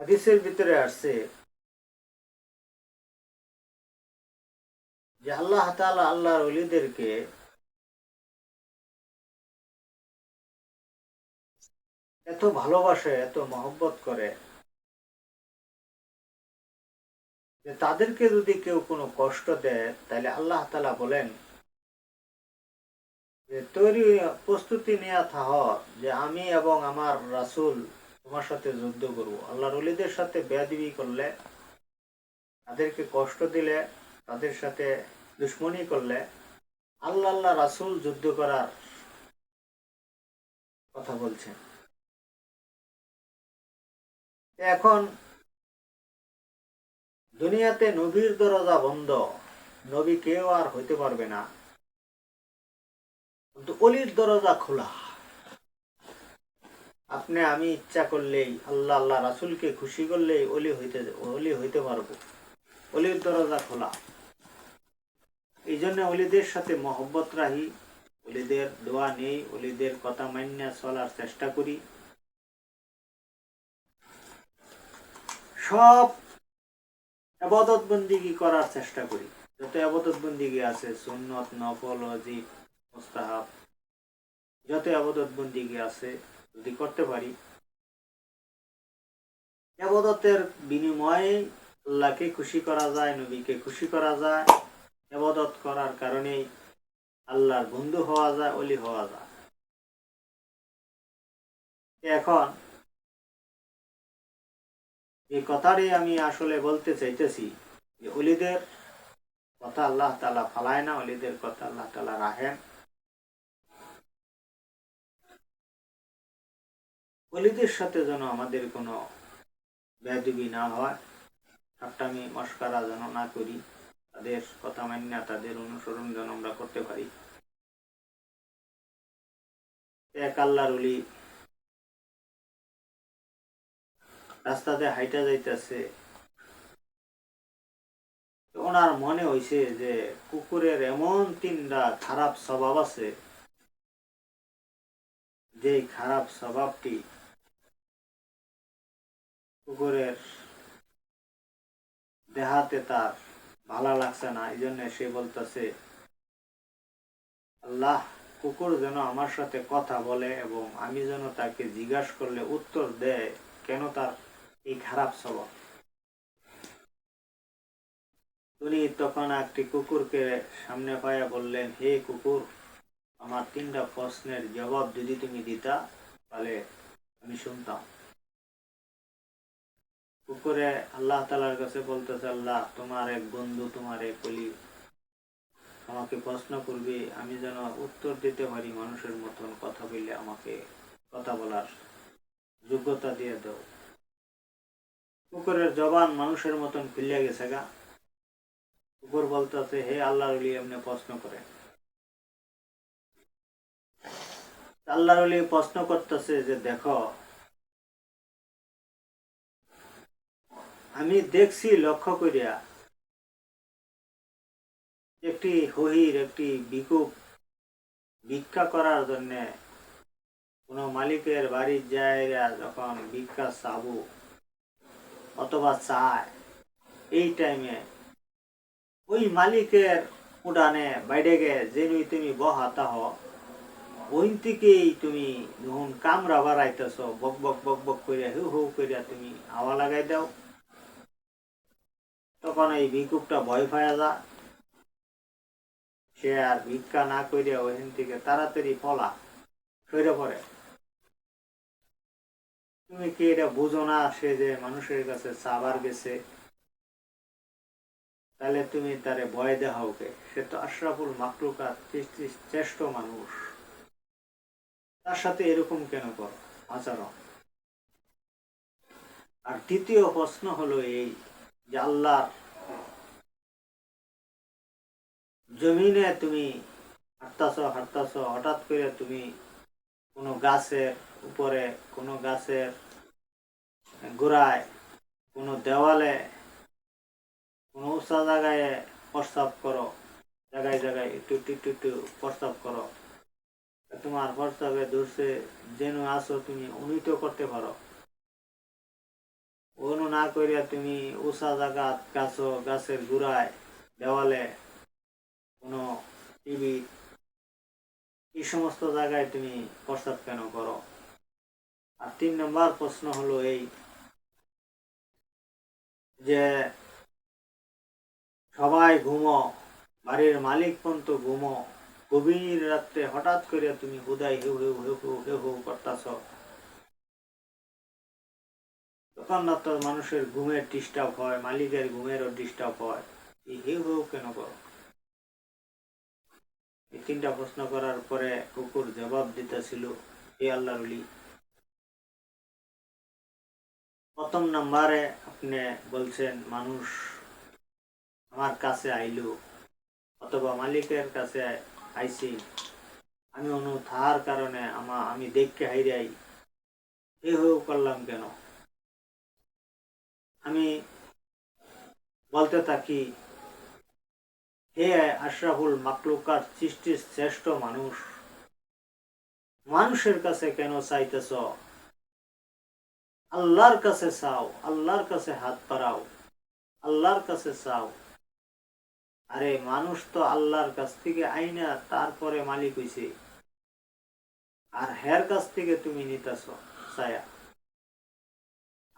হাদিসের ভিতরে আসছে যে আল্লাহ তাআলা আল্লাহর ওলিদেরকে এত ভালোবাসে, এত মহব্বত করে যে তাদেরকে যদি কেউ কোনো কষ্ট দেয়, তাহলে আল্লাহ তাআলা বলেন যে তৈরি প্রস্তুতি নেওয়া থাহ যে আমি এবং আমার রাসূল তোমার সাথে যুদ্ধ করব। আল্লাহর ওলিদের সাথে বেয়াদিবি করলে, তাদেরকে কষ্ট দিলে, তাদের সাথে দুশ্মনী করলে, আল্লাহ আল্লাহ রাসুল যুদ্ধ করার কথা বলছেন এখন দুনিয়াতে নবীর দরজা বন্ধ, নবী কেউ আর হইতে পারবে না। কিন্তু অলির দরজা খোলা। আপনি আমি ইচ্ছা করলেই, আল্লাহ আল্লাহ রাসুলকে খুশি করলেই অলি হইতে অলি হইতে পারব। অলির দরজা খোলা। এই জন্য অলিদের সাথে মহব্বত রাহি অলিদের দোয়া নেই অলিদের কথা মান্য চলার চেষ্টা করি। সব আবাদত বন্দিগি করার চেষ্টা করি। যত আবাদত বন্দিগি আছে, সুন্নত, নফল অজিব মুস্তাহাব, যত আবাদত বন্দিগি আছে যদি করতে পারি। আবাদতের বিনিময়ে আল্লাহকে খুশি করা যায়, নবীকে খুশি করা যায়। আবাদত করার কারণেই আল্লাহর বন্ধু হওয়া যায় অলি হওয়া যায়। এখন এই কথাটাই আমি আসলে বলতে চাইতেছি, যে অলিদের কথা আল্লাহ তালা ফালায় না অলিদের কথা আল্লাহ তালা রাখেন। অলিদের সাথে যেন আমাদের কোনো বেদবি না হয় ঠাট্টামি মস্কারা যেন না করি, তাদের কথা মান্য তাদের অনুসরণ যেন আমরা করতে পারি। এক আল্লাহর অলি রাস্তাতে হাইটা যাইতেছে। ওনার মনে হইছে যে কুকুরের এমন তিনটা খারাপ স্বভাব আছে, যে খারাপ স্বভাবটি কুকুরের দেহাতে তার ভালো লাগছে না এই জন্য সে বলতেছে, আল্লাহ, কুকুর যেন আমার সাথে কথা বলে এবং আমি যেন তাকে জিজ্ঞাসা করলে উত্তর দেয়, কেন তার এই খারাপ স্বভাব? উনি তখন একটি কুকুরকে সামনে পাইয়া বললেন, হে কুকুর, আমার তিনটা প্রশ্নের জবাব যদি তুমি দিতা, তাহলে আমি শুনতাম। কুকুরে আল্লাহ তালার কাছে বলতেছে, আল্লাহ, তোমার এক বন্ধু, তোমার এক কলি আমাকে প্রশ্ন করবে, আমি যেন উত্তর দিতে পারি মানুষের মতন কথা বললে আমাকে কথা বলার যোগ্যতা দিয়ে দাও। কুকুরের জবান মানুষের মতন খুলিয়া গেছে গা। কুকুর বলতেছে, হে আল্লাহ রলি এমনি প্রশ্ন করে আল্লাহ রলি প্রশ্ন করতেছে যে, দেখো আমি দেখছি লক্ষ্য করিয়া। একটি হহির, একটি বিকুপ ভিক্ষা করার জন্য কোনো মালিকের বাড়ির যায় যখন ভিক্ষা চাবো অথবা চায়, এই টাইমে ওই মালিকের উড়ানে বাইরে গে যেনুই তুমি বহাতা হ ওই থেকেই তুমি যখন কামরা বাড়াইতেছ, বক বক বক বক করিয়া হু হু করিয়া তুমি হাওয়া লাগাই দাও। তখন এই ভিকুপটা ভয় পায়া যা সে আর ভিক্ষা না করিয়া ওইখান থেকে তাড়াতাড়ি পলা সরে পড়ে। তুমি কি এটা বুঝো না সে যে মানুষের কাছে সাবার গেছে? তাহলে তুমি তারে ভয় দেওয়া ওকে সে তো আশরাফুল মাকলুকা শ্রেষ্ঠ মানুষ। তার সাথে এরকম কেন কর, আচরণ? আর দ্বিতীয় প্রশ্ন হলো এই যে জমিনে তুমি হাঁটতাছ হাঁটতাছ, হঠাৎ করে তুমি কোনো গাছের উপরে, কোনো গাছের গোড়ায়, কোনো দেওয়ালে, কোনো উঁচা জায়গায় প্রস্তাব করো, জায়গায় জায়গায় একটু একটু একটু প্রস্তাব করো। তোমার প্রস্তাবে ধরছে, যেন আসো তুমি উন্নীত করতে পারো। ওর করিয়া তুমি উষা জায়গা গাছ, গাছের গুড়ায়, দেওয়ালে কোনো টিভি এই সমস্ত জায়গায় তুমি প্রস্তাব কেন করো? আর তিন নম্বর প্রশ্ন হলো এই যে সবাই ঘুমো, বাড়ির মালিক পর্যন্ত ঘুমো, গভীর রাত্রে হঠাৎ করে তুমি হেউ হেউ হেউ হেউ হেউ হেউ করতাছ। তো মানুষের ঘুমের ডিস্টার্ব হয়, মালিকের ঘুমেরও ডিস্টার্ব হয়। এই কেন এই তিনটা প্রশ্ন করার পরে কুকুর জবাব দিতেছিল, হে আল্লাহ প্রথম নাম্বারে আপনি বলছেন, মানুষ আমার কাছে আইলো, অথবা মালিকের কাছে আইছি। আমি অনু থার কারণে আমা, আমি দেখকে হাইরাই। এ হয়েও করলাম কেন? আমি বলতে থাকি, হে আশরাফুল মাকলুকার সৃষ্টির শ্রেষ্ঠ মানুষ, মানুষের কাছে কেন চাইতেছ? আল্লাহর কাছে চাও, আল্লাহর কাছে হাত পারাও আল্লাহর কাছে চাও। আরে মানুষ তো আল্লাহর কাছ থেকে আইনা, তারপরে মালিক হইছে। আর হের কাছ থেকে তুমি নিতেছ, ছায়া।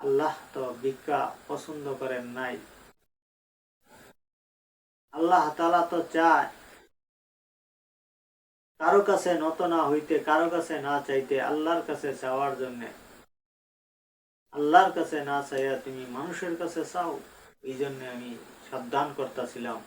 আল্লাহ তো ভিক্ষা পছন্দ করেন নাই। আল্লাহ তালা তো চায় কারও কাছে নত না হইতে, কারও কাছে না চাইতে আল্লাহর কাছে চাওয়ার জন্য। আল্লাহর কাছে না চাইয়া তুমি মানুষের কাছে চাও, এই জন্য আমি সাবধান করতেছিলাম,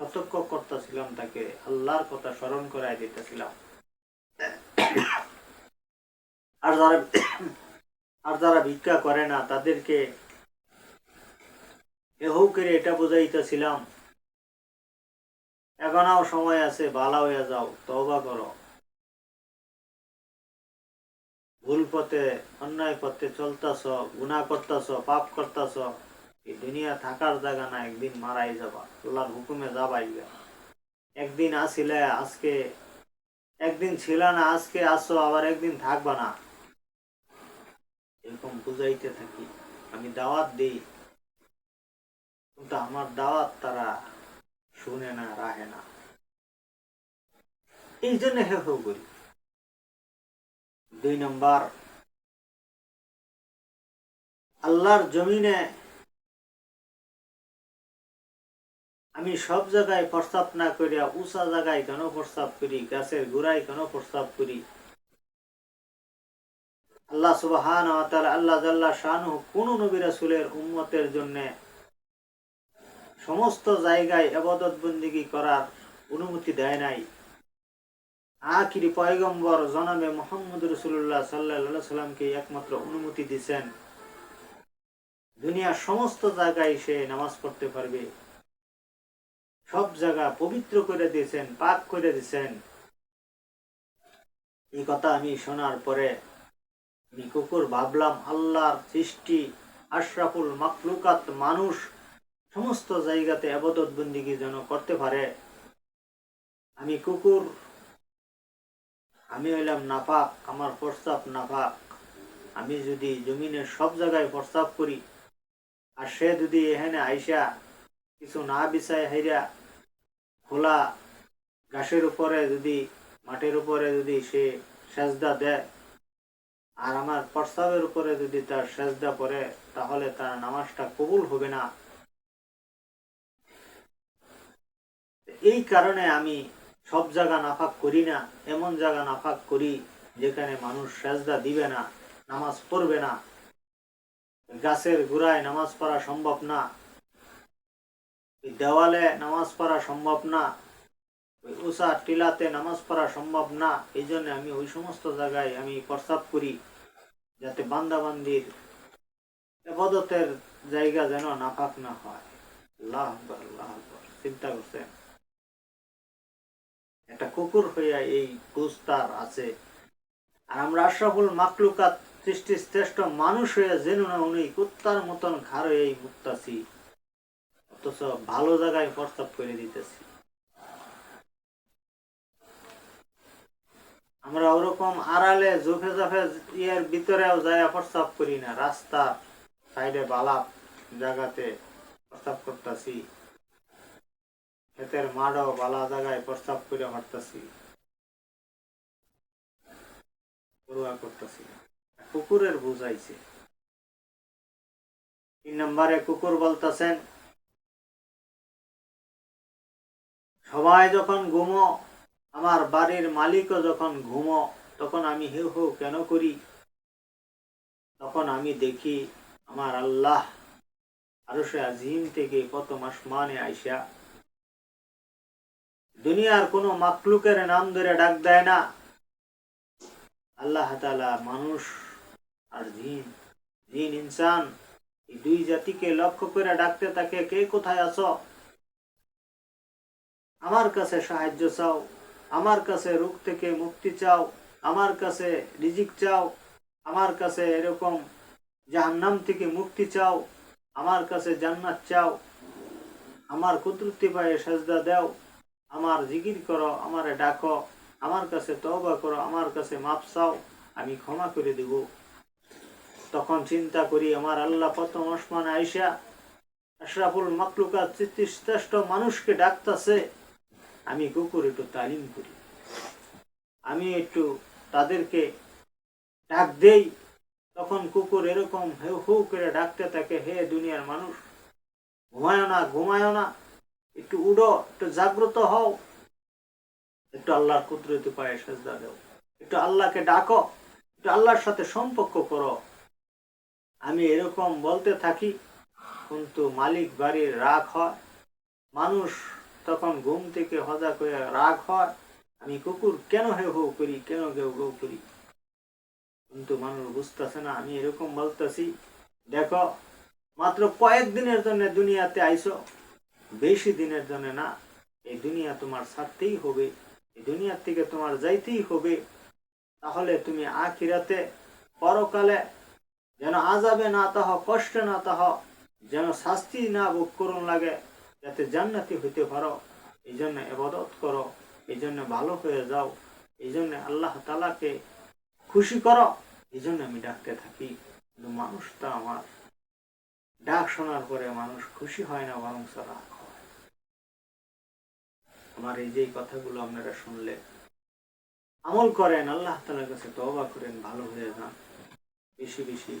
সতর্ক করতেছিলাম তাকে, আল্লাহর কথা স্মরণ করাই দিতেছিলাম। আর যারা আর যারা ভিক্ষা করে না, তাদেরকে এহু করে এটা বোঝাইতেছিলাম। এখনও সময় আছে, বালা হইয়া যাও, তওবা করো। ভুল পথে, অন্যায় পথে চলতাছ গুণা করতাছ, পাপ করতাছ, এই দুনিয়া থাকার জায়গা না, একদিন মারাই যাবা, আল্লাহর হুকুমে যাবাই। একদিন আসিলে, আজকে, একদিন ছিল না, আজকে আসো, আবার একদিন থাকবা না। এরকম বুঝাইতে থাকি, আমি দাওয়াত দিই। কিন্তু আমার দাওয়াত তারা শুনে না, রাহে না। এই জন্য হে হো করি দুই নম্বর, আল্লাহর জমিনে আমি সব জায়গায় প্রস্তাব না করিয়া উঁচা জায়গায় কেন প্রস্তাব করি, গাছের গোড়ায় কেন প্রস্তাব করি? আল্লাহ সুবাহান আল্লাহ জাল্লাহ শাহনু কোন নবী রাসূলের উম্মতের জন্য সমস্ত জায়গায় আবাদত বন্দিগি করার অনুমতি দেয় নাই। আখিরি পয়গম্বর জনাবে মোহাম্মদ রসুল্লাহ সাল্লাহ সাল্লামকে একমাত্র অনুমতি দিছেন, দুনিয়ার সমস্ত জায়গায় সে নামাজ পড়তে পারবে। সব জায়গা পবিত্র করে দিয়েছেন, পাক করে দিয়েছেন। এই কথা আমি শোনার পরে আমি কুকুর ভাবলাম আল্লাহর সৃষ্টি, আশরাফুল মাকলুকাত মানুষ, সমস্ত জায়গাতে আবাদত বন্দিগি যেন করতে পারে। আমি কুকুর, আমি হইলাম নাপাক, আমার প্রস্তাব নাপাক। আমি যদি জমিনের সব জায়গায় প্রস্তাব করি, আর সে যদি এখানে আইসা কিছু না বিছায় হাইরা খোলা ঘাসের উপরে যদি মাটির উপরে যদি সে সেজদা দেয় আর আমার প্রস্তাবের উপরে যদি তার সেজদা পড়ে, তাহলে তার নামাজটা কবুল হবে না। এই কারণে আমি সব জায়গা নাফাক করি না, এমন জায়গা নাফাক করি যেখানে মানুষ সেজদা দিবে না, নামাজ পড়বে না। গাছের গোড়ায় নামাজ পড়া সম্ভব না। দেওয়ালে নামাজ পড়া সম্ভব না। উষা টিলাতে নামাজ পড়া সম্ভব না, এই জন্য আমি ওই সমস্ত জায়গায় আমি প্রস্তাব করি, যাতে বান্দাবান্দির এবাদতের জায়গা যেন নাফাক না হয়। চিন্তা করছেন? একটা কুকুর হইয়া এই বুঝ তার আছে। আর আমরা আশরাফুল মাকলুকাত সৃষ্টির শ্রেষ্ঠ মানুষ হইয়া যেন না উনি কুত্তার মতন ঘাড় হয়ে মুক্তাছি অথচ ভালো জায়গায় প্রস্তাব করে দিতেছি। আমরা ওরকম আড়ালে জোফে জাফে ইয়ের ভিতরেও যায় প্রস্তাব করি না, রাস্তা সাইডে বালা জায়গাতে প্রস্তাব করতেছি। ক্ষেতের মাড়ও বালা জায়গায় প্রস্তাব করে হাঁটতেছি পড়ুয়া করতেছি। কুকুরের বুঝাইছে। তিন নম্বরে কুকুর বলতেছেন, সবাই যখন ঘুমো আমার বাড়ির মালিকও যখন ঘুমো, তখন আমি হেউ হেউ কেন করি? তখন আমি দেখি আমার আল্লাহ আরও সে আজিম থেকে কত মাস মানে আইসা। দুনিয়ার কোনো মাকলুকের নাম ধরে ডাক দেয় না। আল্লাহ তালা মানুষ আর জিন জিন ইনসান, এই দুই জাতিকে লক্ষ্য করে ডাকতে তাকে কে কোথায় আছো? আমার কাছে সাহায্য চাও। আমার কাছে রোগ থেকে মুক্তি চাও, আমার কাছে রিজিক চাও, আমার কাছে এরকম জাহান্নাম থেকে মুক্তি চাও, আমার কাছে জান্নাত চাও, আমার কুদরতি পায়ে সাজদা দাও, আমার জিকির করো, আমারে ডাকো, আমার কাছে তওবা করো, আমার কাছে মাপ চাও, আমি ক্ষমা করে দেব। তখন চিন্তা করি, আমার আল্লাহ প্রথম ওসমান আইসা আশরাফুল মাকলুকা শ্রেষ্ঠ মানুষকে ডাকতাছে। আমি কুকুর, একটু তালিম করি। আমি একটু তাদেরকে ডাক দেই, তখন কুকুর এরকম হেউ হু করে ডাকতে থাকে, হে দুনিয়ার মানুষ, ঘুমায় না ঘুমায় না, একটু উড়ো একটু জাগ্রত হও, একটু আল্লাহর কুদরতি পায়ে সেজদা দেও, একটু আল্লাহকে ডাকো, একটু আল্লাহর সাথে সম্পর্ক করো। আমি এরকম বলতে থাকি, কিন্তু মালিক বাড়ির রাগ হয়, মানুষ তখন ঘুম থেকে হজা করে রাগ হয়, আমি কুকুর কেন হে হো করি, কেন কেউ গৌ করি? কিন্তু মানুষ বুঝতেছে না, আমি এরকম বলতেছি, দেখো, মাত্র কয়েকদিনের জন্য দুনিয়াতে আইসো বেশি দিনের জন্য না, এই দুনিয়া তোমার ছাড়তেই হবে, এই দুনিয়ার থেকে তোমার যাইতেই হবে। তাহলে তুমি আখিরাতে পরকালে যেন আজাবে না তাহ, কষ্টে না তাহ, যেন শাস্তি না ভোগ করুন লাগে যাতে জান্নাতি হইতে পারো এই জন্য এবাদত করো এই জন্য ভালো হয়ে যাও এই জন্য আল্লাহ তালাকে খুশি করো এই জন্য আমি ডাকতে থাকি। কিন্তু মানুষটা আমার ডাক শোনার পরে মানুষ খুশি হয় না, বরং রাগ হয়। আমার এই যে কথাগুলো আপনারা শুনলে আমল করেন, আল্লাহ তালার কাছে তবা করেন, ভালো হয়ে যান। বেশি বেশি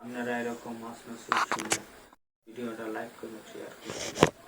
আপনারা এরকম মাছ মাছ শুনলে ভিডিওটা লাইক করুন শেয়ার করুন